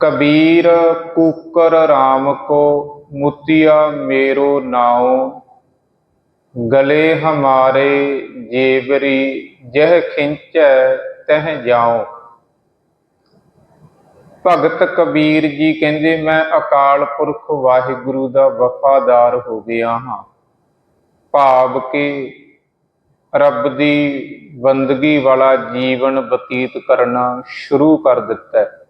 Kabir cooker RAM ਕੋ ਮੁਤਿਆ ਮੇਰੋ ਨਾਉ। ਗਲੇ ਹਮਾਰੇ ਜੇਬਰੀ ਜਹ ਖਿੰਚੈ ਤਹ ਜਾਉ। ਭਗਤ ਕਬੀਰ ਜੀ ਕਹਿੰਦੇ, ਮੈਂ ਅਕਾਲ ਪੁਰਖ ਵਾਹਿਗੁਰੂ ਦਾ ਵਫਾਦਾਰ ਹੋ ਗਿਆ ਹਾਂ। ਭਾਵ ਕਿ ਰੱਬ ਦੀ ਬੰਦਗੀ ਵਾਲਾ ਜੀਵਨ ਬਤੀਤ ਕਰਨਾ ਸ਼ੁਰੂ ਕਰ ਦਿੱਤਾ ਹੈ।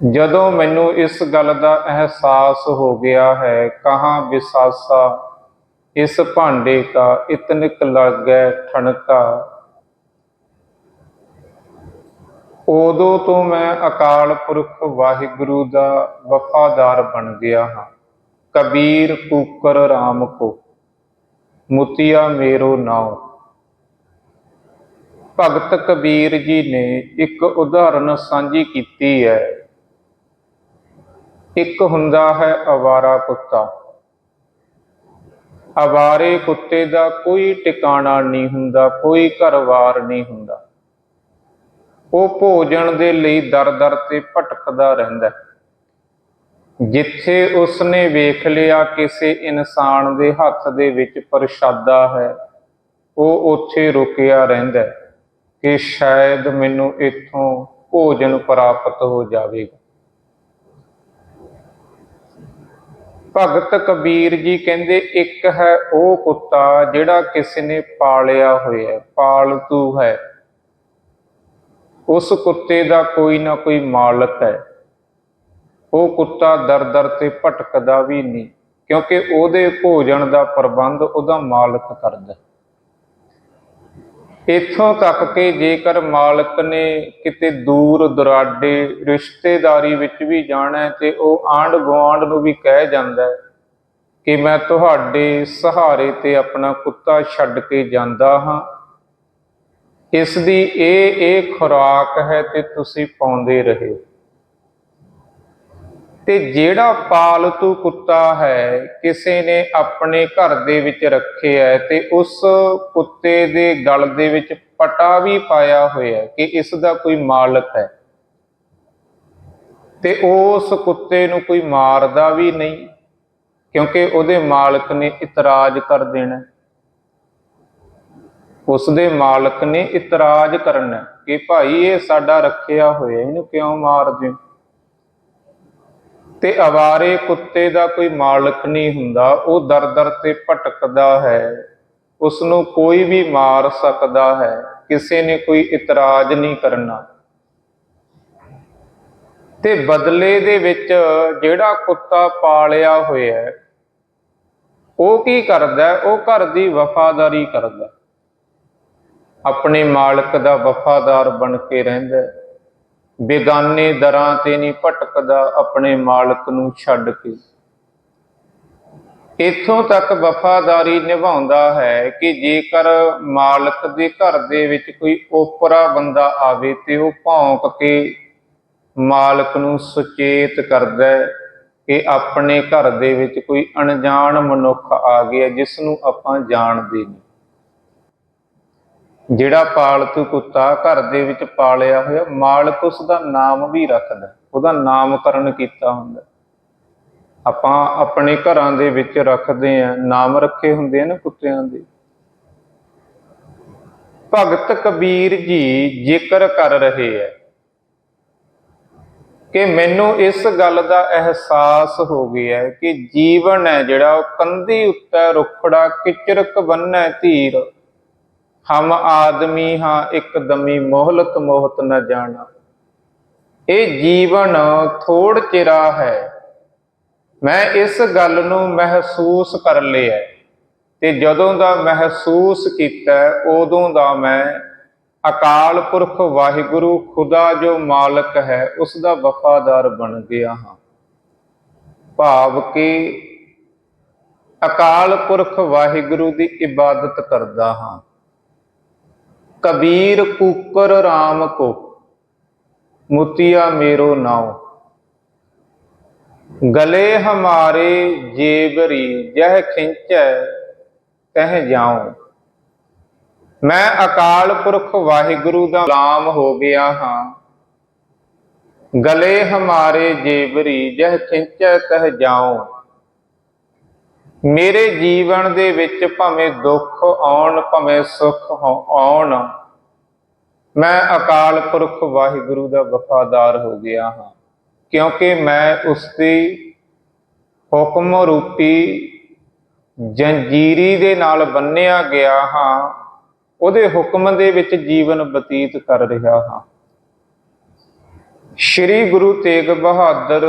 ਜਦੋਂ ਮੈਨੂੰ ਇਸ ਗੱਲ ਦਾ ਅਹਿਸਾਸ ਹੋ ਗਿਆ ਹੈ, ਕਹਾਂ ਵਿਸਾਸਾ, ਇਸ ਭਾਂਡੇ ਕਾ ਇਤਨਿਕ ਲੱਗੈ ਠਣਕਾ। ਉਦੋਂ ਤੋਂ ਮੈਂ ਅਕਾਲ ਪੁਰਖ ਵਾਹਿਗੁਰੂ ਦਾ ਵਫਾਦਾਰ ਬਣ ਗਿਆ ਹਾਂ। ਕਬੀਰ ਕੂਕਰ RAM ਕੋ, ਮੁਤਿਆ ਮੇਰੋ ਨਾਉ। ਭਗਤ ਕਬੀਰ ਜੀ ਨੇ ਇੱਕ ਉਦਾਹਰਨ ਸਾਂਝੀ ਕੀਤੀ ਹੈ। ਇੱਕ ਹੁੰਦਾ ਹੈ ਅਵਾਰਾ ਕੁੱਤਾ। ਅਵਾਰੇ ਕੁੱਤੇ ਦਾ ਕੋਈ ਟਿਕਾਣਾ ਨਹੀਂ ਹੁੰਦਾ, ਕੋਈ ਘਰਵਾਰ ਨਹੀਂ ਹੁੰਦਾ। ਉਹ ਭੋਜਨ ਦੇ ਲਈ ਦਰ-ਦਰ ਤੇ ਭਟਕਦਾ ਰਹਿੰਦਾ ਜਿੱਥੇ ਉਸਨੇ ਵੇਖ ਲਿਆ ਕਿਸੇ ਇਨਸਾਨ ਦੇ ਹੱਥ ਦੇ ਵਿੱਚ ਪ੍ਰਸ਼ਾਦਾ ਹੈ, ਉਹ ਉੱਥੇ ਰੁਕਿਆ ਰਹਿੰਦਾ ਕਿ ਸ਼ਾਇਦ ਮੈਨੂੰ ਇੱਥੋਂ ਭੋਜਨ ਪ੍ਰਾਪਤ ਹੋ ਜਾਵੇਗਾ। ਭਗਤ ਕਬੀਰ ਜੀ ਕਹਿੰਦੇ, ਇੱਕ ਹੈ ਉਹ ਕੁੱਤਾ ਜਿਹੜਾ ਕਿਸੇ ਨੇ ਪਾਲਿਆ ਹੋਇਆ ਪਾਲਤੂ ਹੈ। ਉਸ ਕੁੱਤੇ ਦਾ ਕੋਈ ਨਾ ਕੋਈ ਮਾਲਕ ਹੈ। ਉਹ ਕੁੱਤਾ ਦਰ-ਦਰ ਤੇ ਭਟਕਦਾ ਵੀ ਨਹੀਂ, ਕਿਉਂਕਿ ਉਹਦੇ ਭੋਜਨ ਦਾ ਪ੍ਰਬੰਧ ਉਹਦਾ ਮਾਲਕ ਕਰਦਾ ਇੱਥੋਂ ਤੱਕ ਕਿ ਜੇਕਰ ਮਾਲਕ ਨੇ ਕਿਤੇ ਦੂਰ ਦੁਰਾਡੇ ਰਿਸ਼ਤੇਦਾਰੀ ਵਿੱਚ ਵੀ ਜਾਣਾ ਹੈ ਤੇ ਉਹ ਆਂਢ ਗੁਆਂਢ ਨੂੰ ਵੀ ਕਹਿ ਜਾਂਦਾ ਹੈ ਕਿ ਮੈਂ ਤੁਹਾਡੇ ਸਹਾਰੇ ਤੇ ਆਪਣਾ ਕੁੱਤਾ ਛੱਡ ਕੇ ਜਾਂਦਾ ਹਾਂ। ਇਸ ਦੀ ਇਹ ਇਹ ਖੁਰਾਕ ਹੈ ਤੇ ਤੁਸੀਂ ਪਾਉਂਦੇ ਰਹੇ। ਤੇ ਜਿਹੜਾ ਪਾਲਤੂ ਕੁੱਤਾ ਹੈ, ਕਿਸੇ ਨੇ ਆਪਣੇ ਘਰ ਦੇ ਵਿੱਚ ਰੱਖਿਆ ਹੈ ਤੇ ਉਸ ਕੁੱਤੇ ਦੇ ਗਲ ਦੇ ਵਿੱਚ ਪਟਾ ਵੀ ਪਾਇਆ ਹੋਇਆ ਹੈ ਕਿ ਇਸ ਦਾ ਕੋਈ ਮਾਲਕ ਹੈ ਤੇ ਉਸ ਕੁੱਤੇ ਨੂੰ ਕੋਈ ਮਾਰਦਾ ਵੀ ਨਹੀਂ, ਕਿਉਂਕਿ ਉਹਦੇ ਮਾਲਕ ਨੇ ਇਤਰਾਜ਼ ਕਰ ਦੇਣਾ ਹੈ। ਉਸ ਦੇ ਮਾਲਕ ਨੇ ਇਤਰਾਜ਼ ਕਰਨਾ ਕਿ ਭਾਈ ਇਹ ਸਾਡਾ ਰੱਖਿਆ ਹੋਇਆ, ਇਹਨੂੰ ਕਿਉਂ ਮਾਰਦੇ ਹੋ ਤੇ ਅਵਾਰੇ ਕੁੱਤੇ ਦਾ ਕੋਈ ਮਾਲਕ ਨਹੀਂ ਹੁੰਦਾ, ਉਹ ਦਰ-ਦਰ ਤੇ ਭਟਕਦਾ ਹੈ। ਉਸ ਨੂੰ ਕੋਈ ਵੀ ਮਾਰ ਸਕਦਾ ਹੈ, ਕਿਸੇ ਨੇ ਕੋਈ ਇਤਰਾਜ਼ ਨਹੀਂ ਕਰਨਾ। ਤੇ ਬਦਲੇ ਦੇ ਵਿੱਚ ਜਿਹੜਾ ਕੁੱਤਾ ਪਾਲਿਆ ਹੋਇਆ ਹੈ, ਉਹ ਕੀ ਕਰਦਾ ਉਹ ਘਰ ਦੀ ਵਫਾਦਾਰੀ ਕਰਦਾ ਆਪਣੇ ਮਾਲਕ ਦਾ ਵਫਾਦਾਰ ਬਣ ਕੇ ਰਹਿੰਦਾ ਬੇਗਾਨੇ ਦਰਾਂ ਤੇ ਨਹੀਂ ਭਟਕਦਾ ਆਪਣੇ ਮਾਲਕ ਨੂੰ ਛੱਡ ਕੇ। ਇੱਥੋਂ ਤੱਕ ਵਫਾਦਾਰੀ ਨਿਭਾਉਂਦਾ ਹੈ ਕਿ ਜੇਕਰ ਮਾਲਕ ਦੇ ਘਰ ਦੇ ਵਿੱਚ ਕੋਈ ਓਪਰਾ ਬੰਦਾ ਆਵੇ ਤੇ ਉਹ ਭੌਂਕ ਕੇ ਮਾਲਕ ਨੂੰ ਸੁਚੇਤ ਕਰਦਾ ਹੈ ਕਿ ਆਪਣੇ ਘਰ ਦੇ ਵਿੱਚ ਕੋਈ ਅਣਜਾਣ ਮਨੁੱਖ ਆ ਗਿਆ ਜਿਸ ਨੂੰ ਆਪਾਂ ਜਾਣਦੇ ਨਹੀਂ। ਜਿਹੜਾ ਪਾਲਤੂ ਕੁੱਤਾ ਘਰ ਦੇ ਵਿੱਚ ਪਾਲਿਆ ਹੋਇਆ, ਮਾਲਕ ਉਸ ਦਾ ਨਾਮ ਵੀ ਰੱਖਦਾ, ਉਹਦਾ ਨਾਮਕਰਨ ਕੀਤਾ ਹੁੰਦਾ। ਆਪਾਂ ਆਪਣੇ ਘਰਾਂ ਦੇ ਵਿੱਚ ਰੱਖਦੇ ਆ ਨਾਮ ਰੱਖੇ ਹੁੰਦੇ ਆ ਨਾ ਕੁੱਤਿਆਂ ਦੇ। ਭਗਤ ਕਬੀਰ ਜੀ ਜ਼ਿਕਰ ਕਰ ਰਹੇ ਹੈ ਕਿ ਮੈਨੂੰ ਇਸ ਗੱਲ ਦਾ ਅਹਿਸਾਸ ਹੋ ਗਿਆ ਹੈ ਕਿ ਜੀਵਨ ਹੈ ਜਿਹੜਾ, ਉਹ ਕੰਧੀ ਉੱਤੇ ਰੁਖੜਾ, ਕਿਚਰਕ ਬੰਨੈ ਧੀਰ। ਹਮ ਆਦਮੀ ਹਾਂ ਇੱਕ ਦਮੀ ਮੋਹਲਤ ਮੋਹਤ ਨਾ ਜਾਣਾ। ਇਹ ਜੀਵਨ ਥੋੜ ਚਿਰਾ ਹੈ। ਮੈਂ ਇਸ ਗੱਲ ਨੂੰ ਮਹਿਸੂਸ ਕਰ ਲਿਆ। ਤੇ ਜਦੋਂ ਦਾ ਮਹਿਸੂਸ ਕੀਤਾ, ਉਦੋਂ ਦਾ ਮੈਂ ਅਕਾਲ ਪੁਰਖ ਵਾਹਿਗੁਰੂ ਖੁਦਾ ਜੋ ਮਾਲਕ ਹੈ, ਉਸ ਦਾ ਵਫਾਦਾਰ ਬਣ ਗਿਆ ਹਾਂ। ਭਾਵ ਕਿ ਅਕਾਲ ਪੁਰਖ ਵਾਹਿਗੁਰੂ ਦੀ ਇਬਾਦਤ ਕਰਦਾ ਹਾਂ। ਕਬੀਰ ਕੂਕਰ RAM ਕੋ, ਮੁਤਿਆ ਮੇਰੋ ਨਾਉ। ਗਲੇ ਹਮਾਰੇ ਜੇਬਰੀ ਜਹ ਖਿੰਚੈ ਤਹ ਜਾਉ। ਮੈਂ ਅਕਾਲ ਪੁਰਖ ਵਾਹਿਗੁਰੂ ਦਾ ਗੁਲਾਮ ਹੋ ਗਿਆ ਹਾਂ। ਗਲੇ ਹਮਾਰੇ ਜੇਬਰੀ ਜਹ ਖਿੰਚੈ ਤਹ ਜਾਉ। ਮੇਰੇ ਜੀਵਨ ਦੇ ਵਿੱਚ ਭਾਵੇਂ ਦੁੱਖ ਆਉਣ, ਭਾਵੇਂ ਸੁੱਖ ਹੋ- ਆਉਣ, ਮੈਂ ਅਕਾਲ ਪੁਰਖ ਵਾਹਿਗੁਰੂ ਦਾ ਵਫਾਦਾਰ ਹੋ ਗਿਆ ਹਾਂ। ਕਿਉਂਕਿ ਮੈਂ ਉਸ ਦੀ ਹੁਕਮ ਰੂਪੀ ਜੰਜੀਰੀ ਦੇ ਨਾਲ ਬੰਨਿਆ ਗਿਆ ਹਾਂ, ਉਹਦੇ ਹੁਕਮ ਦੇ ਵਿੱਚ ਜੀਵਨ ਬਤੀਤ ਕਰ ਰਿਹਾ ਹਾਂ। ਸ੍ਰੀ ਗੁਰੂ ਤੇਗ ਬਹਾਦਰ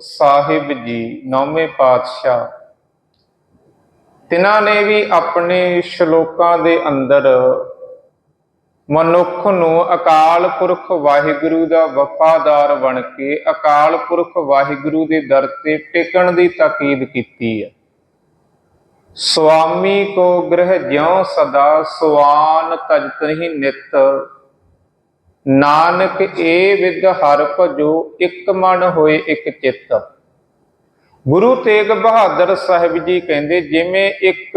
ਸਾਹਿਬ ਜੀ, ਨੌਵੇਂ ਪਾਤਸ਼ਾਹ ਤਿਨਾਂ ਨੇ ਵੀ ਆਪਣੇ ਸ਼ਲੋਕਾਂ ਦੇ ਅੰਦਰ ਮਨੁੱਖ ਨੂੰ ਅਕਾਲ ਪੁਰਖ ਵਾਹਿਗੁਰੂ ਦਾ ਵਫਾਦਾਰ ਬਣ ਕੇ ਅਕਾਲ ਪੁਰਖ ਵਾਹਿਗੁਰੂ ਦੇ ਦਰ ਤੇ ਟਿਕਣ ਦੀ ਤਾਕੀਦ ਕੀਤੀ ਹੈ। ਸੁਆਮੀ ਕੋ ਗ੍ਰਹਿ ਜਿਉ ਸਦਾ ਸੁਆਨ ਤਜਤ ਹੀ ਨਿਤ। ਨਾਨਕ ਏ ਵਿਦ ਹਰ ਭਜੋ ਇੱਕ ਮਨ ਹੋਏ ਇੱਕ ਚਿੱਤ। ਗੁਰੂ ਤੇਗ ਬਹਾਦਰ ਸਾਹਿਬ ਜੀ ਕਹਿੰਦੇ, ਜਿਵੇਂ ਇੱਕ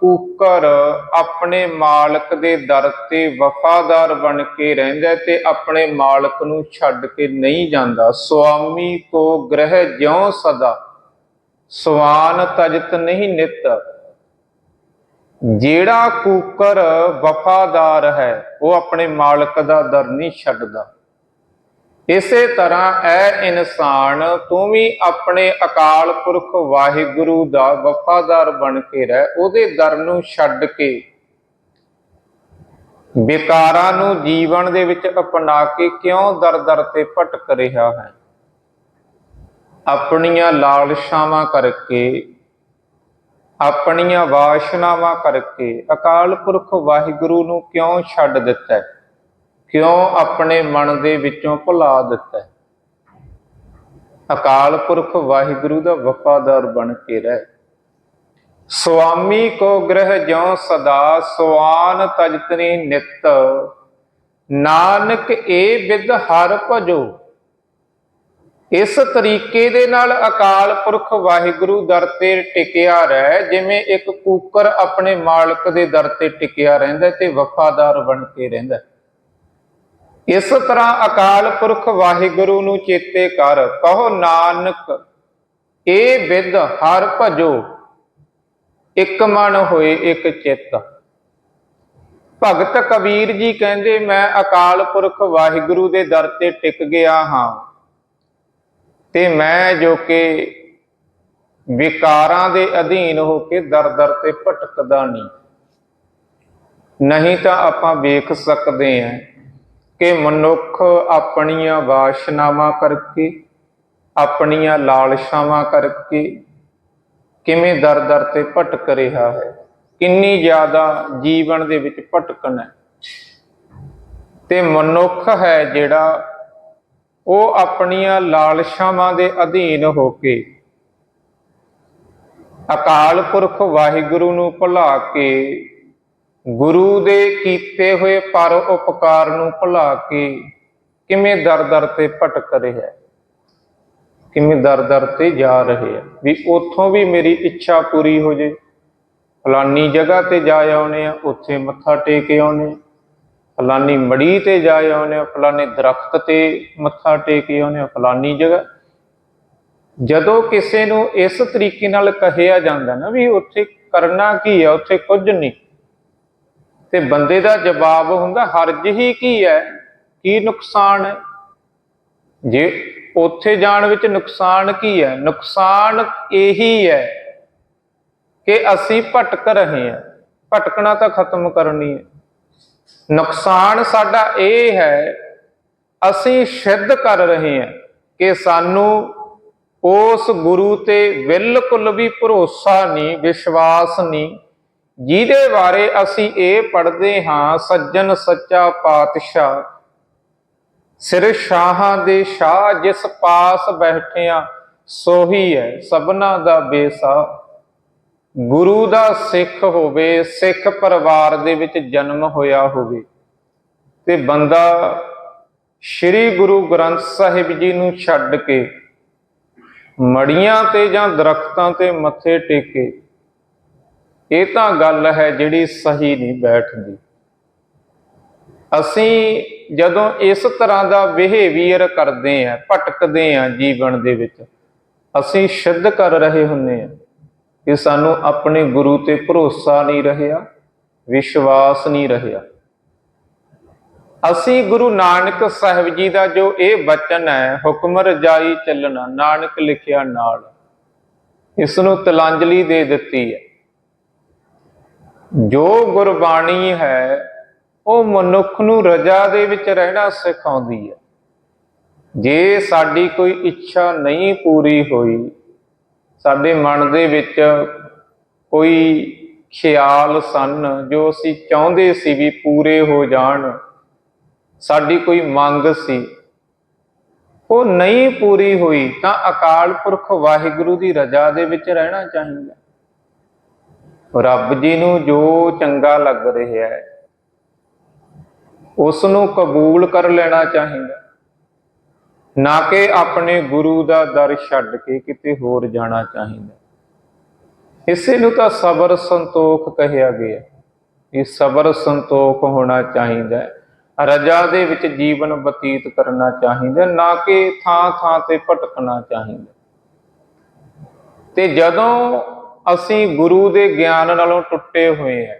ਕੂਕਰ ਆਪਣੇ ਮਾਲਕ ਦੇ ਦਰ ਤੇ ਵਫਾਦਾਰ ਬਣ ਕੇ ਰਹਿੰਦਾ ਤੇ ਆਪਣੇ ਮਾਲਕ ਨੂੰ ਛੱਡ ਕੇ ਨਹੀਂ ਜਾਂਦਾ। ਸੁਆਮੀ ਕੋ ਗ੍ਰਹਿ ਜਿਉ ਸਦਾ, ਸਵਾਨ ਤਜਤ ਨਹੀਂ ਨਿਤ। ਜਿਹੜਾ ਕੂਕਰ ਵਫਾਦਾਰ ਹੈ, ਉਹ ਆਪਣੇ ਮਾਲਕ ਦਾ ਦਰ ਨਹੀਂ ਛੱਡਦਾ। ਇਸੇ ਤਰ੍ਹਾਂ ਐ ਇਨਸਾਨ ਤੂੰ ਵੀ ਆਪਣੇ ਅਕਾਲ ਪੁਰਖ ਵਾਹਿਗੁਰੂ ਦਾ ਵਫਾਦਾਰ ਬਣ ਕੇ ਰਹਿ, ਉਹਦੇ ਦਰ ਨੂੰ ਛੱਡ ਕੇ ਵਿਕਾਰਾਂ ਨੂੰ ਜੀਵਨ ਦੇ ਵਿੱਚ ਅਪਣਾ ਕੇ ਕਿਉਂ ਦਰ ਦਰ ਤੇ ਭਟਕ ਰਿਹਾ ਹੈ ਆਪਣੀਆਂ ਲਾਲਸ਼ਾਵਾਂ ਕਰਕੇ, ਆਪਣੀਆਂ ਵਾਸ਼ਨਾਵਾਂ ਕਰਕੇ ਅਕਾਲ ਪੁਰਖ ਵਾਹਿਗੁਰੂ ਨੂੰ ਕਿਉਂ ਛੱਡ ਦਿੱਤਾ ਹੈ? ਕਿਉਂ ਆਪਣੇ ਮਨ ਦੇ ਵਿੱਚੋਂ ਭੁਲਾ ਦਿੱਤਾ ਅਕਾਲ ਪੁਰਖ ਵਾਹਿਗੁਰੂ ਦਾ ਵਫਾਦਾਰ ਬਣ ਕੇ ਰਹਿ। ਸੁਆਮੀ ਕੋ ਗ੍ਰਹਿ ਜਿਉ ਸਦਾ ਸੁਆਨ ਤਜਤਨੀ ਨਿਤ। ਨਾਨਕ ਏ ਵਿਦ ਹਰ ਭਜੋ। ਇਸ ਤਰੀਕੇ ਦੇ ਨਾਲ ਅਕਾਲ ਪੁਰਖ ਵਾਹਿਗੁਰੂ ਦਰ ਤੇ ਟਿਕਿਆ ਰਹਿ, ਜਿਵੇਂ ਇੱਕ ਕੂਕਰ ਆਪਣੇ ਮਾਲਕ ਦੇ ਦਰ ਤੇ ਟਿਕਿਆ ਰਹਿੰਦਾ ਤੇ ਵਫਾਦਾਰ ਬਣ ਕੇ ਰਹਿੰਦਾ। ਇਸ ਤਰ੍ਹਾਂ ਅਕਾਲ ਪੁਰਖ ਵਾਹਿਗੁਰੂ ਨੂੰ ਚੇਤੇ ਕਰ, ਕਹੋ ਨਾਨਕ ਇਹ ਵਿਦ ਹਰ ਭਜੋ, ਇੱਕ ਮਨ ਹੋਏ ਇੱਕ ਚਿੱਤ। ਭਗਤ ਕਬੀਰ ਜੀ ਕਹਿੰਦੇ, ਮੈਂ ਅਕਾਲ ਪੁਰਖ ਵਾਹਿਗੁਰੂ ਦੇ ਦਰ ਤੇ ਟਿਕ ਗਿਆ ਹਾਂ ਤੇ ਮੈਂ ਜੋ ਕਿ ਵਿਕਾਰਾਂ ਦੇ ਅਧੀਨ ਹੋ ਕੇ ਦਰ ਦਰ ਤੇ ਭਟਕਦਾ ਨਹੀਂ। ਨਹੀਂ ਤਾਂ ਆਪਾਂ ਵੇਖ ਸਕਦੇ ਹਾਂ ਕਿ ਮਨੁੱਖ ਆਪਣੀਆਂ ਵਾਸ਼ਨਾਵਾਂ ਕਰਕੇ, ਆਪਣੀਆਂ ਲਾਲਸ਼ਾਵਾਂ ਕਰਕੇ ਕਿਵੇਂ ਦਰ ਦਰ ਤੇ ਭਟਕ ਰਿਹਾ ਹੈ? ਕਿੰਨੀ ਜ਼ਿਆਦਾ ਜੀਵਨ ਦੇ ਵਿੱਚ ਭਟਕਣ ਹੈ? ਤੇ ਮਨੁੱਖ ਹੈ ਜਿਹੜਾ ਉਹ ਆਪਣੀਆਂ ਲਾਲਸ਼ਾਵਾਂ ਦੇ ਅਧੀਨ ਹੋ ਕੇ ਅਕਾਲ ਪੁਰਖ ਵਾਹਿਗੁਰੂ ਨੂੰ ਭੁਲਾ ਕੇ ਗੁਰੂ ਦੇ ਕੀਤੇ ਹੋਏ ਪਰ ਉਪਕਾਰ ਨੂੰ ਭੁਲਾ ਕੇ ਕਿਵੇਂ ਦਰ ਦਰ ਤੇ ਭਟਕ ਰਿਹਾ ਕਿਵੇਂ ਦਰ ਦਰ ਤੇ ਜਾ ਰਹੇ ਆ ਵੀ ਉੱਥੋਂ ਵੀ ਮੇਰੀ ਇੱਛਾ ਪੂਰੀ ਹੋ ਜੇ। ਫਲਾਨੀ ਜਗ੍ਹਾ ਤੇ ਜਾ ਆਉਣੇ ਆ, ਉੱਥੇ ਮੱਥਾ ਟੇਕ ਆਉਣੇ ਫਲਾਨੀ ਮੜੀ ਤੇ ਜਾ ਆਉਨੇ ਆ, ਫਲਾਨੇ ਦਰਖਤ ਤੇ ਮੱਥਾ ਟੇਕ ਆਉਨੇ ਆ, ਫਲਾਨੀ ਜਗ੍ਹਾ। ਜਦੋਂ ਕਿਸੇ ਨੂੰ ਇਸ ਤਰੀਕੇ ਨਾਲ ਕਹਿਆ ਜਾਂਦਾ ਨਾ ਵੀ ਉੱਥੇ ਕਰਨਾ ਕੀ ਹੈ ਉੱਥੇ ਕੁਝ ਨਹੀਂ। ਤੇ ਬੰਦੇ ਦਾ ਜਵਾਬ ਹੁੰਦਾ ਹਰਜ ਹੀ ਕੀ ਹੈ? ਕੀ ਨੁਕਸਾਨ ਹੈ? ਜੇ ਉੱਥੇ ਜਾਣ ਵਿੱਚ ਨੁਕਸਾਨ ਕੀ ਹੈ? ਨੁਕਸਾਨ ਇਹੀ ਹੈ ਕਿ ਅਸੀਂ ਭਟਕ ਰਹੇ ਹਾਂ। ਭਟਕਣਾ ਤਾਂ ਖਤਮ ਕਰਨੀ ਹੈ। ਨੁਕਸਾਨ ਸਾਡਾ ਇਹ ਹੈ, ਅਸੀਂ ਸਿੱਧ ਕਰ ਰਹੇ ਹਾਂ ਕਿ ਸਾਨੂੰ ਉਸ ਗੁਰੂ ਤੇ ਬਿਲਕੁਲ ਵੀ ਭਰੋਸਾ ਨਹੀਂ, ਵਿਸ਼ਵਾਸ ਨਹੀਂ ਜਿਹਦੇ ਬਾਰੇ ਅਸੀਂ ਇਹ ਪੜ੍ਹਦੇ ਹਾਂ, ਸੱਜਣ ਸੱਚਾ ਪਾਤਸ਼ਾਹ। ਸਿਰ ਸ਼ਾਹਾਂ ਦੇ ਸ਼ਾਹ ਜਿਸ ਪਾਸ ਬੈਠਿਆ, ਸੋਹੀ ਹੈ ਸਭਨਾ ਦਾ ਬੇਸਾ। ਗੁਰੂ ਦਾ ਸਿੱਖ ਹੋਵੇ, ਸਿੱਖ ਪਰਿਵਾਰ ਦੇ ਵਿੱਚ ਜਨਮ ਹੋਇਆ ਹੋਵੇ। ਤੇ ਬੰਦਾ ਸ੍ਰੀ ਗੁਰੂ ਗ੍ਰੰਥ ਸਾਹਿਬ ਜੀ ਨੂੰ ਛੱਡ ਕੇ, ਮੜੀਆਂ ਤੇ ਜਾਂ ਦਰਖਤਾਂ ਤੇ ਮੱਥੇ ਟੇਕੇ ਇਹ ਤਾਂ ਗੱਲ ਹੈ ਜਿਹੜੀ ਸਹੀ ਨਹੀਂ ਬੈਠਦੀ। ਅਸੀਂ ਜਦੋਂ ਇਸ ਤਰ੍ਹਾਂ ਦਾ ਬਿਹੇਵੀਅਰ ਕਰਦੇ ਆ ਭਟਕਦੇ ਆ ਜੀਵਨ ਦੇ ਵਿੱਚ, ਅਸੀਂ ਸਿੱਧ ਕਰ ਰਹੇ ਹੁੰਨੇ ਆ ਕਿ ਸਾਨੂੰ ਆਪਣੇ ਗੁਰੂ ਤੇ ਭਰੋਸਾ ਨਹੀਂ ਰਹਿਆ ਵਿਸ਼ਵਾਸ ਨਹੀਂ ਰਹਿਆ ਅਸੀਂ ਗੁਰੂ ਨਾਨਕ ਸਾਹਿਬ ਜੀ ਦਾ ਜੋ ਇਹ ਬਚਨ ਹੈ, ਹੁਕਮ ਰਜਾਈ ਚੱਲਣਾ, ਨਾਨਕ ਲਿਖਿਆ ਨਾਲ, ਇਸ ਨੂੰ ਤਲਾਂਜਲੀ ਦੇ ਦਿੱਤੀ ਹੈ। ਜੋ ਗੁਰਬਾਣੀ ਹੈ, ਉਹ ਮਨੁੱਖ ਨੂੰ ਰਜਾ ਦੇ ਵਿੱਚ ਰਹਿਣਾ ਸਿਖਾਉਂਦੀ ਹੈ। ਜੇ ਸਾਡੀ ਕੋਈ ਇੱਛਾ ਨਹੀਂ ਪੂਰੀ ਹੋਈ, ਸਾਡੇ ਮਨ ਦੇ ਵਿੱਚ ਕੋਈ ਖਿਆਲ ਸਨ ਜੋ ਅਸੀਂ ਚਾਹੁੰਦੇ ਸੀ ਵੀ ਪੂਰੇ ਹੋ ਜਾਣ, ਸਾਡੀ ਕੋਈ ਮੰਗ ਸੀ, ਉਹ ਨਹੀਂ ਪੂਰੀ ਹੋਈ ਤਾਂ ਅਕਾਲ ਪੁਰਖ ਵਾਹਿਗੁਰੂ ਦੀ ਰਜ਼ਾ ਦੇ ਵਿੱਚ ਰਹਿਣਾ ਚਾਹੀਦਾ। ਰੱਬ ਜੀ ਨੂੰ ਜੋ ਚੰਗਾ ਲੱਗ ਰਿਹਾ ਹੈ ਉਸ ਨੂੰ ਕਬੂਲ ਕਰ ਲੈਣਾ ਚਾਹੀਦਾ। ਨਾ ਕਿ ਆਪਣੇ ਗੁਰੂ ਦਾ ਦਰ ਛੱਡ ਕੇ ਕਿਤੇ ਹੋਰ ਜਾਣਾ ਚਾਹੀਦਾ। ਇਸੇ ਨੂੰ ਤਾਂ ਸਬਰ ਸੰਤੋਖ ਕਹਿਆ ਗਿਆ। ਇਹ ਸਬਰ ਸੰਤੋਖ ਹੋਣਾ ਚਾਹੀਦਾ ਰਜਾ ਦੇ ਵਿੱਚ ਜੀਵਨ ਬਤੀਤ ਕਰਨਾ ਚਾਹੀਦਾ ਨਾ ਕਿ ਥਾਂ ਥਾਂ ਤੇ ਭਟਕਣਾ ਚਾਹੀਦਾ ਤੇ ਜਦੋਂ ਅਸੀਂ ਗੁਰੂ ਦੇ ਗਿਆਨ ਨਾਲੋਂ ਟੁੱਟੇ ਹੋਏ ਆ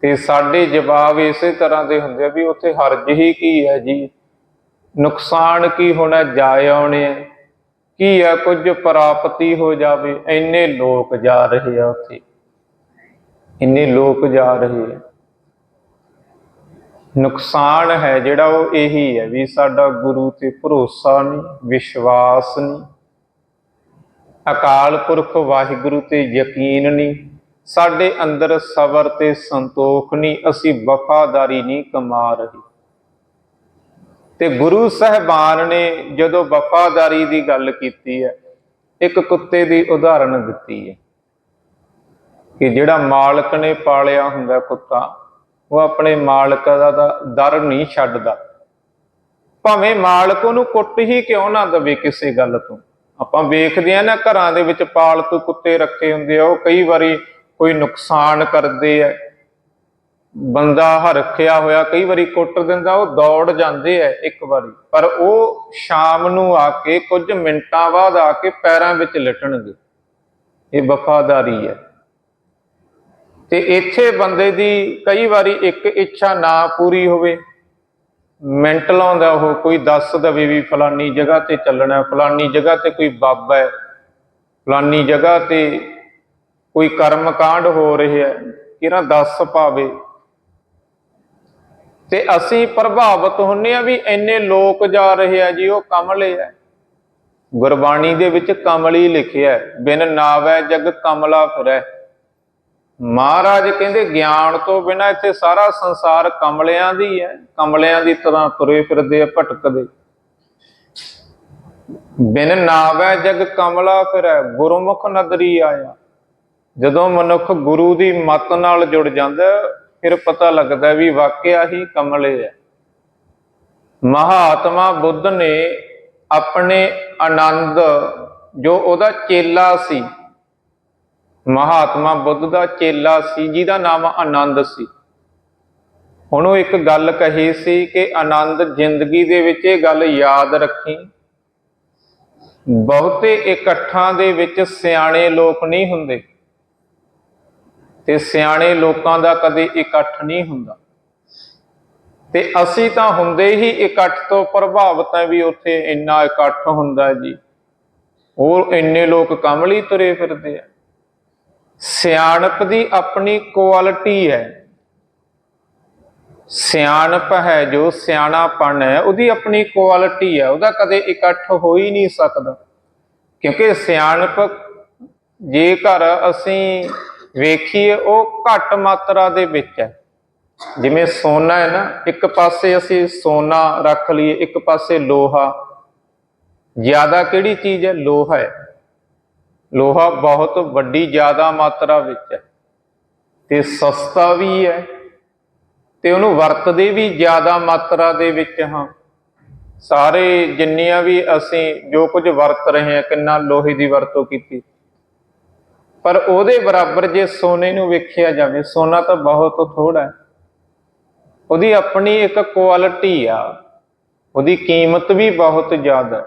ਤੇ ਸਾਡੇ ਜਵਾਬ ਇਸੇ ਤਰ੍ਹਾਂ ਦੇ ਹੁੰਦੇ ਆ ਵੀ ਉੱਥੇ ਹਰਜ ਹੀ ਕੀ ਹੈ ਜੀ? ਨੁਕਸਾਨ ਕੀ ਹੋਣਾ ਜਾਏ ਆਉਣੇ ਆ? ਕੀ ਆ ਕੁਝ ਪ੍ਰਾਪਤੀ ਹੋ ਜਾਵੇ? ਇੰਨੇ ਲੋਕ ਜਾ ਰਹੇ ਆ ਉੱਥੇ। ਇੰਨੇ ਲੋਕ ਜਾ ਰਹੇ ਆ। ਨੁਕਸਾਨ ਹੈ ਜਿਹੜਾ ਉਹ ਇਹੀ ਹੈ ਵੀ ਸਾਡਾ ਗੁਰੂ ਤੇ ਭਰੋਸਾ ਨਹੀਂ, ਵਿਸ਼ਵਾਸ ਨਹੀਂ। ਅਕਾਲ ਪੁਰਖ ਵਾਹਿਗੁਰੂ, ਤੇ ਯਕੀਨ ਨਹੀਂ। ਸਾਡੇ ਅੰਦਰ ਸਬਰ ਤੇ ਸੰਤੋਖ ਨਹੀਂ, ਅਸੀਂ ਵਫਾਦਾਰੀ ਨਹੀਂ ਕਮਾ ਰਹੇ। ਤੇ ਗੁਰੂ ਸਹਿਬਾਨ ਨੇ ਜਦੋਂ ਵਫਾਦਾਰੀ ਦੀ ਗੱਲ ਕੀਤੀ ਹੈ, ਇੱਕ ਕੁੱਤੇ ਦੀ ਉਦਾਹਰਣ ਦਿੱਤੀ ਹੈ ਕਿ ਜਿਹੜਾ ਮਾਲਕ ਨੇ ਪਾਲਿਆ ਹੁੰਦਾ ਕੁੱਤਾ, ਉਹ ਆਪਣੇ ਮਾਲਕ ਦਾ ਦਰ ਨਹੀਂ ਛੱਡਦਾ। ਭਾਵੇਂ ਮਾਲਕ ਉਹਨੂੰ ਕੁੱਟ ਹੀ ਕਿਉਂ ਨਾ ਦਵੇ ਕਿਸੇ ਗੱਲ ਤੋਂ। ਆਪਾਂ ਵੇਖਦੇ ਆ ਨਾ ਘਰਾਂ ਦੇ ਵਿੱਚ ਪਾਲਤੂ ਕੁੱਤੇ ਰੱਖੇ ਹੁੰਦੇ ਆ, ਉਹ ਕਈ ਵਾਰੀ ਕੋਈ ਨੁਕਸਾਨ ਕਰਦੇ ਆ। ਬੰਦਾ ਹਰਖਿਆ ਹੋਇਆ ਕਈ ਵਾਰੀ ਕੁੱਟ ਦਿੰਦਾ, ਉਹ ਦੌੜ ਜਾਂਦੇ ਆ ਇੱਕ ਵਾਰੀ। ਪਰ ਉਹ ਸ਼ਾਮ ਨੂੰ ਆ ਕੇ ਕੁਝ ਮਿੰਟਾਂ ਬਾਅਦ ਆ ਕੇ ਪੈਰਾਂ ਵਿੱਚ ਲਟਣਗੇ। ਇਹ ਵਫਾਦਾਰੀ ਹੈ ਤੇ ਇੱਥੇ ਬੰਦੇ ਦੀ ਕਈ ਵਾਰੀ ਇੱਕ ਇੱਛਾ ਨਾ ਪੂਰੀ ਹੋਵੇ। ਮਿੰਟ ਲਾਉਂਦਾ ਉਹ, ਕੋਈ ਦੱਸ ਦਵੇ ਵੀ ਫਲਾਨੀ ਜਗ੍ਹਾ ਤੇ ਚੱਲਣਾ, ਫਲਾਨੀ ਜਗ੍ਹਾ ਤੇ ਕੋਈ ਬਾਬਾ ਹੈ, ਫਲਾਨੀ ਜਗ੍ਹਾ ਤੇ ਕੋਈ ਕਰਮ ਕਾਂਡ ਹੋ ਰਿਹਾ ਹੈ, ਕਿਹੜਾ ਦੱਸ ਪਾਵੇ। ਤੇ ਅਸੀਂ ਪ੍ਰਭਾਵਿਤ ਹੁੰਨੇ ਆ ਵੀ ਇੰਨੇ ਲੋਕ ਜਾ ਰਹੇ ਆ ਜੀ, ਉਹ ਕਮਲੇ ਆ। ਗੁਰਬਾਣੀ ਦੇ ਵਿੱਚ ਕਮਲੀ ਲਿਖਿਆ ਬਿਨ ਨਾਵੈ ਜਗ ਕਮਲਾ ਫਿਰੈ। ਮਹਾਰਾਜ ਕਹਿੰਦੇ, ਗਿਆਨ ਤੋਂ ਬਿਨਾ ਇੱਥੇ ਸਾਰਾ ਸੰਸਾਰ ਕਮਲਿਆਂ ਦੀ ਹੈ, ਕਮਲਿਆਂ ਦੀ ਤਰ੍ਹਾਂ ਤੁਰੇ ਫਿਰਦੇ ਆ, ਭਟਕਦੇ। ਬਿਨ ਨਾਵੈ ਜਗ ਕਮਲਾ ਫਿਰੈ, ਗੁਰਮੁਖ ਨਦਰੀ ਆਇਆ। ਜਦੋਂ ਮਨੁੱਖ ਗੁਰੂ ਦੀ ਮਤ ਨਾਲ ਜੁੜ ਜਾਂਦਾ, ਫਿਰ ਪਤਾ ਲੱਗਦਾ ਵੀ ਵਾਕਿਆ ਹੀ ਕਮਲੇ ਹੈ ਮਹਾਤਮਾ ਬੁੱਧ ਨੇ ਆਪਣੇ ਆਨੰਦ, ਜੋ ਉਹਦਾ ਚੇਲਾ ਸੀ ਮਹਾਤਮਾ ਬੁੱਧ ਦਾ ਚੇਲਾ ਸੀ, ਜਿਹਦਾ ਨਾਮ ਆਨੰਦ ਸੀ। ਉਹਨੂੰ ਇੱਕ ਗੱਲ ਕਹੀ ਸੀ ਕਿ ਆਨੰਦ ਜ਼ਿੰਦਗੀ ਦੇ ਵਿੱਚ ਇਹ ਗੱਲ ਯਾਦ ਰੱਖੀ। ਬਹੁਤੇ ਇਕੱਠਾਂ ਦੇ ਵਿੱਚ ਸਿਆਣੇ ਲੋਕ ਨਹੀਂ ਹੁੰਦੇ ਤੇ ਸਿਆਣੇ ਲੋਕਾਂ ਦਾ ਕਦੇ ਇਕੱਠ ਨਹੀਂ ਹੁੰਦਾ। ਤੇ ਅਸੀਂ ਤਾਂ ਹੁੰਦੇ ਹੀ ਇਕੱਠ ਤੋਂ ਪ੍ਰਭਾਵਿਤ ਹੈ ਵੀ ਉੱਥੇ ਇੰਨਾ ਇਕੱਠ ਹੁੰਦਾ ਜੀ। ਉਹ ਇੰਨੇ ਲੋਕ ਕਮਲੀ ਤੁਰੇ ਫਿਰਦੇ ਆ। ਸਿਆਣਪ ਦੀ ਆਪਣੀ ਕੁਆਲਿਟੀ ਹੈ। ਸਿਆਣਪ ਹੈ ਜੋ ਸਿਆਣਾਪਣ ਹੈ, ਉਹਦੀ ਆਪਣੀ ਕੁਆਲਿਟੀ ਹੈ, ਉਹਦਾ ਕਦੇ ਇਕੱਠ ਹੋ ਹੀ ਨਹੀਂ ਸਕਦਾ। ਕਿਉਂਕਿ ਸਿਆਣਪ, ਜੇਕਰ ਅਸੀਂ ਵੇਖੀਏ, ਉਹ ਘੱਟ ਮਾਤਰਾ ਦੇ ਵਿੱਚ ਹੈ। ਜਿਵੇਂ ਸੋਨਾ ਹੈ ਨਾ, ਇੱਕ ਪਾਸੇ ਅਸੀਂ ਸੋਨਾ ਰੱਖ ਲਈਏ, ਇੱਕ ਪਾਸੇ ਲੋਹਾ। ਜ਼ਿਆਦਾ ਕਿਹੜੀ ਚੀਜ਼ ਹੈ? ਲੋਹਾ ਹੈ। ਲੋਹਾ ਬਹੁਤ ਵੱਡੀ, ਜ਼ਿਆਦਾ ਮਾਤਰਾ ਵਿੱਚ ਹੈ। ਤੇ ਸਸਤਾ ਵੀ ਹੈ ਤੇ ਉਹਨੂੰ ਵਰਤਦੇ ਵੀ ਜ਼ਿਆਦਾ ਮਾਤਰਾ ਦੇ ਵਿੱਚ ਹਾਂ। ਸਾਰੇ ਜਿੰਨੀਆਂ ਵੀ ਅਸੀਂ ਜੋ ਕੁਝ ਵਰਤ ਰਹੇ ਹਾਂ, ਕਿੰਨਾ ਲੋਹੇ ਦੀ ਵਰਤੋਂ ਕੀਤੀ। ਪਰ ਉਹਦੇ ਬਰਾਬਰ ਜੇ ਸੋਨੇ ਨੂੰ ਵੇਖਿਆ ਜਾਵੇ, ਸੋਨਾ ਤਾਂ ਬਹੁਤ ਥੋੜਾ ਹੈ। ਉਹਦੀ ਆਪਣੀ ਇੱਕ ਕੁਆਲਿਟੀ ਆ। ਉਹਦੀ ਕੀਮਤ ਵੀ ਬਹੁਤ ਜ਼ਿਆਦਾ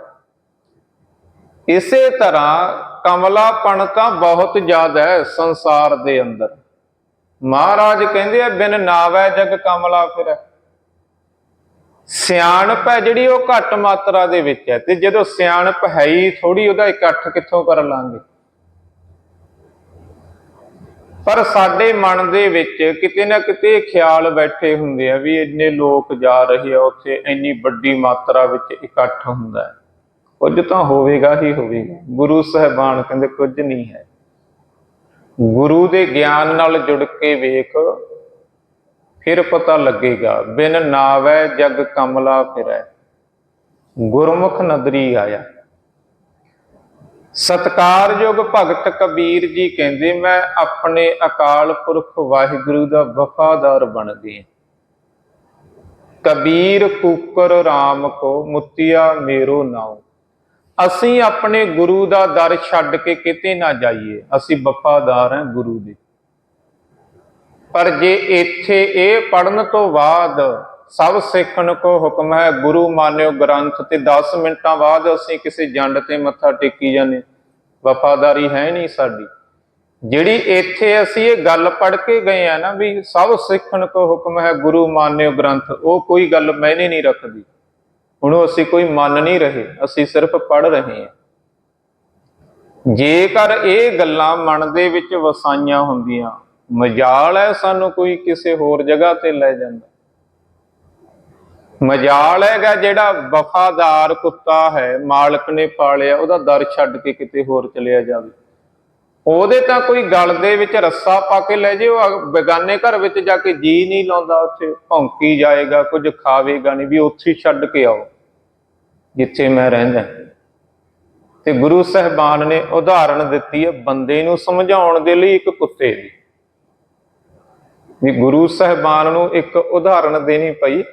ਇਸੇ ਤਰ੍ਹਾਂ ਕਮਲਾਪਣ ਤਾਂ ਬਹੁਤ ਜ਼ਿਆਦਾ ਹੈ ਸੰਸਾਰ ਦੇ ਅੰਦਰ। ਮਹਾਰਾਜ ਕਹਿੰਦੇ ਆ, ਬਿਨ ਨਾਵੈ ਜਗ ਕਮਲਾ ਫਿਰੈ। ਸਿਆਣਪ ਹੈ ਜਿਹੜੀ ਉਹ ਘੱਟ ਮਾਤਰਾ ਦੇ ਵਿੱਚ ਹੈ ਤੇ ਜਦੋਂ ਸਿਆਣਪ ਹੈ ਹੀ ਥੋੜੀ ਉਹਦਾ ਇਕੱਠ ਕਿੱਥੋਂ ਕਰ ਲਾਂਗੇ? ਪਰ ਸਾਡੇ ਮਨ ਦੇ ਵਿੱਚ ਕਿਤੇ ਨਾ ਕਿਤੇ ਖਿਆਲ ਬੈਠੇ ਹੁੰਦੇ ਆ ਵੀ ਇੰਨੇ ਲੋਕ ਜਾ ਰਹੇ ਆ, ਉੱਥੇ ਇੰਨੀ ਵੱਡੀ ਮਾਤਰਾ ਵਿੱਚ ਇਕੱਠ ਹੁੰਦਾ ਹੈ। ਕੁਝ ਤਾਂ ਹੋਵੇਗਾ ਹੀ ਹੋਵੇਗਾ। ਗੁਰੂ ਸਾਹਿਬਾਨ ਕਹਿੰਦੇ, ਕੁਝ ਨਹੀਂ ਹੈ। ਗੁਰੂ ਦੇ ਗਿਆਨ ਨਾਲ ਜੁੜ ਕੇ ਵੇਖ, ਫਿਰ ਪਤਾ ਲੱਗੇਗਾ, ਬਿਨ ਨਾਵੈ ਜਗ ਕਮਲਾ ਫਿਰੈ। ਗੁਰਮੁਖ ਨਦਰੀ ਆਇਆ। ਸਤਕਾਰਯੋਗ ਭਗਤ ਕਬੀਰ ਜੀ ਕਹਿੰਦੇ, ਮੈਂ ਆਪਣੇ ਅਕਾਲ ਪੁਰਖ ਵਾਹਿਗੁਰੂ ਦਾ ਵਫਾਦਾਰ ਬਣ ਗਿਆ ਕਬੀਰ ਕੂਕਰ RAM ਕੋ ਮੁੱਤਿਆ ਮੇਰੋ ਨਾਉ। ਅਸੀਂ ਆਪਣੇ ਗੁਰੂ ਦਾ ਦਰ ਛੱਡ ਕੇ ਕਿਤੇ ਨਾ ਜਾਈਏ, ਅਸੀਂ ਵਫਾਦਾਰ ਹਾਂ ਗੁਰੂ ਦੇ। ਪਰ ਜੇ ਇੱਥੇ ਇਹ ਪੜਨ ਤੋਂ ਬਾਅਦ ਸਭ ਸਿੱਖਣ ਕੋ ਹੁਕਮ ਹੈ, ਗੁਰੂ ਮਾਨਿਓ ਗ੍ਰੰਥ ਤੇ 10 ਮਿੰਟਾਂ ਬਾਅਦ ਅਸੀਂ ਕਿਸੇ ਜੰਡ ਤੇ ਮੱਥਾ ਟੇਕੀ ਜਾਂਦੇ ਵਫਾਦਾਰੀ ਹੈ ਨਹੀਂ ਸਾਡੀ। ਜਿਹੜੀ ਇੱਥੇ ਅਸੀਂ ਇਹ ਗੱਲ ਪੜ ਕੇ ਗਏ ਆ ਨਾ ਵੀ ਸਭ ਸਿੱਖਣ ਕੋ ਹੁਕਮ ਹੈ ਗੁਰੂ ਮਾਨਿਓ ਗ੍ਰੰਥ, ਉਹ ਕੋਈ ਗੱਲ ਮੈਨੇ ਨਹੀਂ ਰੱਖਦੀ। ਹੁਣ ਅਸੀਂ ਕੋਈ ਮੰਨ ਨਹੀਂ ਰਹੇ, ਅਸੀਂ ਸਿਰਫ ਪੜ ਰਹੇ ਹਾਂ। ਜੇਕਰ ਇਹ ਗੱਲਾਂ ਮਨ ਦੇ ਵਿੱਚ ਵਸਾਈਆਂ ਹੁੰਦੀਆਂ, ਮਜਾਲ ਹੈ ਸਾਨੂੰ ਕੋਈ ਕਿਸੇ ਹੋਰ ਜਗ੍ਹਾ ਤੇ ਲੈ ਜਾਂਦਾ। ਮਜਾਲ ਹੈਗਾ ਜਿਹੜਾ ਵਫਾਦਾਰ ਕੁੱਤਾ ਹੈ, ਮਾਲਕ ਨੇ ਪਾਲਿਆ, ਉਹਦਾ ਦਰ ਛੱਡ ਕੇ ਕਿਤੇ ਹੋਰ ਚਲਿਆ ਜਾਵੇ। ਉਹਦੇ ਤਾਂ ਕੋਈ ਗਲ ਦੇ ਵਿੱਚ ਰੱਸਾ ਪਾ ਕੇ ਲੈ ਜੇ ਉਹ ਬੇਗਾਨੇ ਘਰ ਵਿੱਚ ਜਾ ਕੇ ਜੀ ਨਹੀਂ ਲਾਉਂਦਾ ਉੱਥੇ, ਭੌਂਕੀ ਜਾਏਗਾ, ਕੁਝ ਖਾਵੇਗਾ ਨਹੀਂ, ਵੀ ਉੱਥੇ ਛੱਡ ਕੇ ਆਓ, ਜਿੱਥੇ ਮੈਂ ਰਹਿੰਦਾ। ਤੇ ਗੁਰੂ ਸਾਹਿਬਾਨ ਨੇ ਉਦਾਹਰਣ ਦਿੱਤੀ ਹੈ ਬੰਦੇ ਨੂੰ ਸਮਝਾਉਣ ਦੇ ਲਈ ਇੱਕ ਕੁੱਤੇ ਦੀ। ਵੀ ਗੁਰੂ ਸਾਹਿਬਾਨ ਨੂੰ ਇੱਕ ਉਦਾਹਰਣ ਦੇਣੀ ਪਈ,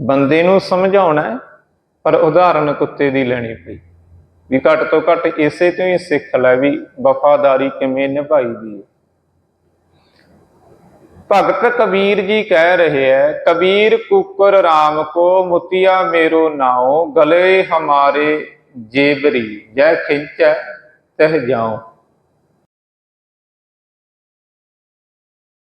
ਬੰਦੇ ਨੂੰ ਸਮਝਾਉਣਾ ਪਰ ਉਦਾਹਰਣ ਕੁੱਤੇ ਦੀ ਲੈਣੀ ਪਈ। ਵੀ ਘੱਟ ਤੋਂ ਘੱਟ ਇਸੇ ਤੋਂ ਹੀ ਸਿੱਖ ਲੈ ਵੀ ਵਫਾਦਾਰੀ ਕਿਵੇਂ ਨਿਭਾਈ ਦੀ ਹੈ। ਭਗਤ ਕਬੀਰ ਜੀ ਕਹਿ ਰਹੇ ਹੈ ਕਬੀਰ ਕੁਕਰ RAM ਕੋ ਮੁਤਿਆ ਮੇਰੋ ਨਾਉ, ਗਲੇ ਹਮਾਰੇ ਜੇਬਰੀ, ਜੈ ਖਿੰਚੈ, ਤਹ ਜਾਉ।